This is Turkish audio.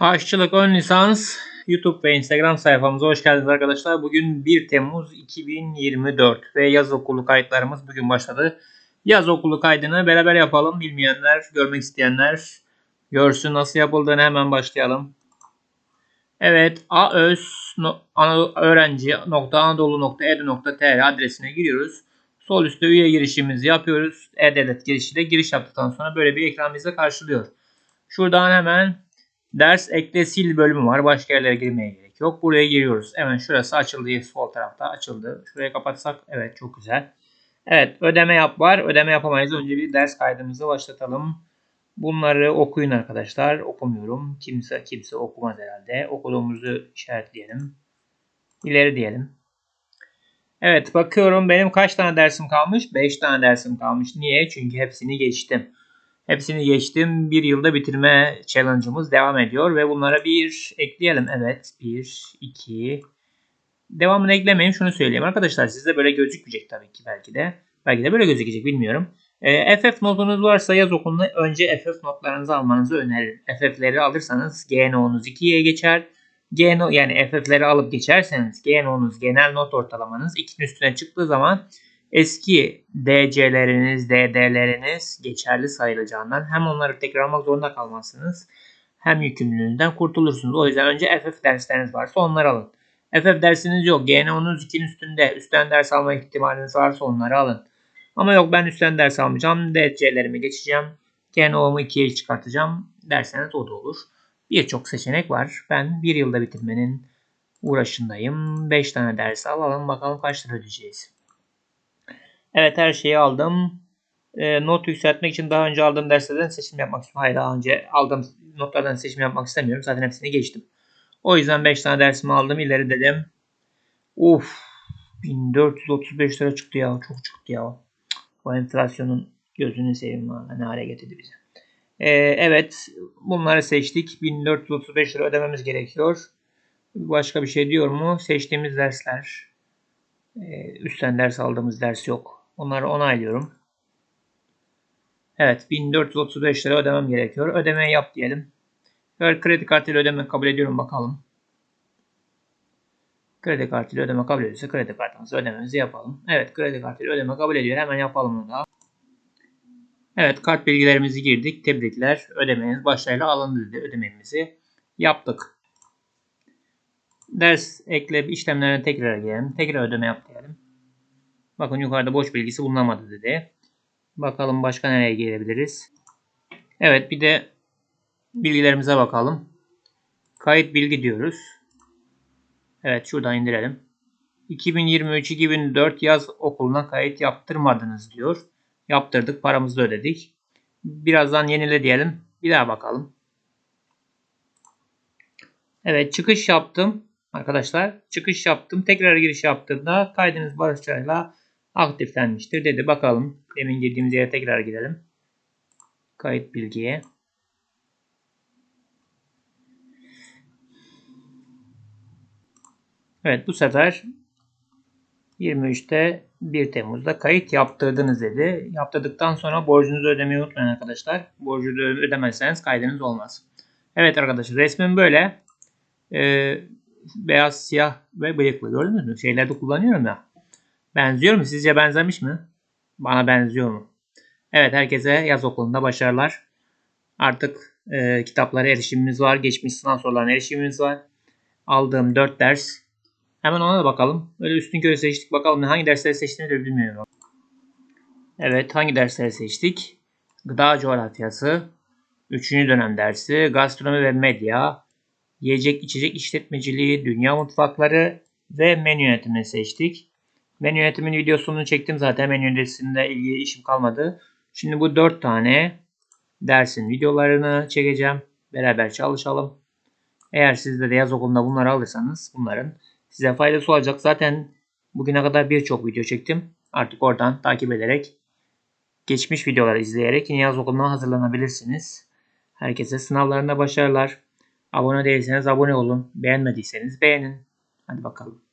Aşçılık ön lisans YouTube ve Instagram sayfamıza hoş geldiniz arkadaşlar. Bugün 1 Temmuz 2024 ve yaz okulu kayıtlarımız bugün başladı. Yaz okulu kaydını beraber yapalım. Bilmeyenler, görmek isteyenler görsün nasıl yapıldığını hemen başlayalım. Evet, aöz.öğrenci.anadolu.edu.tr adresine giriyoruz. Sol üstte üye girişimizi yapıyoruz. E-Devlet girişiyle giriş yaptıktan sonra böyle bir ekran bize karşılıyor. Şuradan hemen ders ekle sil bölümü var. Başka yerlere girmeye gerek yok. Buraya giriyoruz. Hemen şurası açıldı. Sol tarafta açıldı. Şuraya kapatsak evet çok güzel. Evet ödeme yap var. Ödeme yapamayız. Önce bir ders kaydımızı başlatalım. Bunları okuyun arkadaşlar. Okumuyorum. Kimse kimse okumaz herhalde. Okuduğumuzu işaretleyelim. İleri diyelim. Evet bakıyorum benim kaç tane dersim kalmış? 5 tane dersim kalmış. Niye? Çünkü hepsini geçtim. Hepsini geçtim. Bir yılda bitirme challenge'ımız devam ediyor ve bunlara bir ekleyelim. Evet 1, 2. Devamını eklemeyin şunu söyleyeyim. Arkadaşlar sizde böyle gözükmeyecek tabii ki belki de. Belki de böyle gözükecek bilmiyorum. E, FF notunuz varsa yaz okulunda önce FF notlarınızı almanızı öneririm. FF'leri alırsanız GNO'nuz 2'ye geçer. GNO yani FF'leri alıp geçerseniz GNO'nuz genel not ortalamanız 2'nin üstüne çıktığı zaman eski DC'leriniz, DD'leriniz geçerli sayılacağından hem onları tekrar almak zorunda kalmazsınız hem yükümlülüğünden kurtulursunuz. O yüzden önce FF dersleriniz varsa onları alın. FF dersiniz yok. GNO'nuz 2'nin üstünde. Üstten ders alma ihtimaliniz varsa onları alın. Ama yok ben üstten ders almayacağım. DC'lerimi geçeceğim. GNO'mu 2'ye çıkartacağım derseniz o da olur. Birçok seçenek var. Ben bir yılda bitirmenin uğraşındayım. 5 tane ders alalım. Bakalım kaç lira ödeyeceğiz. Evet her şeyi aldım. E, not yükseltmek için daha önce aldığım derslerden seçim yapmak istiyorum. Hayır daha önce aldığım notlardan seçim yapmak istemiyorum. Zaten hepsini geçtim. O yüzden 5 tane dersimi aldım. İleri dedim. Uf 1435 lira çıktı ya. Çok çıktı ya. Bu enflasyonun gözünü seveyim. Ne hale getirdi bize. Ee, evet bunları seçtik. 1435 lira ödememiz gerekiyor. Başka bir şey diyor mu? Seçtiğimiz dersler. Ee, üstten ders aldığımız ders yok. Onları onaylıyorum. Evet 1435 lira ödemem gerekiyor. Ödemeyi yap diyelim. Böyle kredi kartıyla ödeme kabul ediyorum bakalım. Kredi kartıyla ödeme kabul ediyorsa kredi kartımızı ödememizi yapalım. Evet kredi kartıyla ödeme kabul ediyor. Hemen yapalım onu da. Evet kart bilgilerimizi girdik. Tebrikler. Ödemeniz başarıyla alındı dedi. Ödememizi yaptık. Ders ekle işlemlerine tekrar gelelim. Tekrar ödeme yap diyelim. Bakın yukarıda boş bilgisi bulunamadı dedi. Bakalım başka nereye gelebiliriz. Evet bir de bilgilerimize bakalım. Kayıt bilgi diyoruz. Evet şuradan indirelim. 2023-2004 yaz okuluna kayıt yaptırmadınız diyor. Yaptırdık. Paramızı ödedik. Birazdan yenile diyelim. Bir daha bakalım. Evet çıkış yaptım. Arkadaşlar çıkış yaptım. Tekrar giriş yaptığımda kaydınız başarıyla aktiflenmiştir dedi. Bakalım. Demin girdiğimiz yere tekrar gidelim. Kayıt bilgiye. Evet bu sefer 23'te 1 Temmuz'da kayıt yaptırdınız dedi. Yaptırdıktan sonra borcunuzu ödemeyi unutmayın arkadaşlar. Borcu ödemezseniz kaydınız olmaz. Evet arkadaşlar resmim böyle. Ee, beyaz, siyah ve bıyıklı gördünüz mü? Şeylerde kullanıyorum ya. Benziyor mu? Sizce benzemiş mi? Bana benziyor mu? Evet herkese yaz okulunda başarılar. Artık e, kitaplara erişimimiz var. Geçmiş sınav sorularına erişimimiz var. Aldığım 4 ders. Hemen ona da bakalım. Böyle üstün körü seçtik. Bakalım hangi dersleri seçtiğini de bilmiyorum. Evet hangi dersleri seçtik? Gıda coğrafyası. 3. dönem dersi. Gastronomi ve medya. Yiyecek içecek işletmeciliği. Dünya mutfakları. Ve menü yönetimini seçtik. Menü yönetimin videosunu çektim zaten. Menü yönetiminde ilgili işim kalmadı. Şimdi bu 4 tane dersin videolarını çekeceğim. Beraber çalışalım. Eğer siz de yaz okulunda bunları alırsanız bunların size faydası olacak. Zaten bugüne kadar birçok video çektim. Artık oradan takip ederek geçmiş videoları izleyerek yaz okuluna hazırlanabilirsiniz. Herkese sınavlarında başarılar. Abone değilseniz abone olun. Beğenmediyseniz beğenin. Hadi bakalım.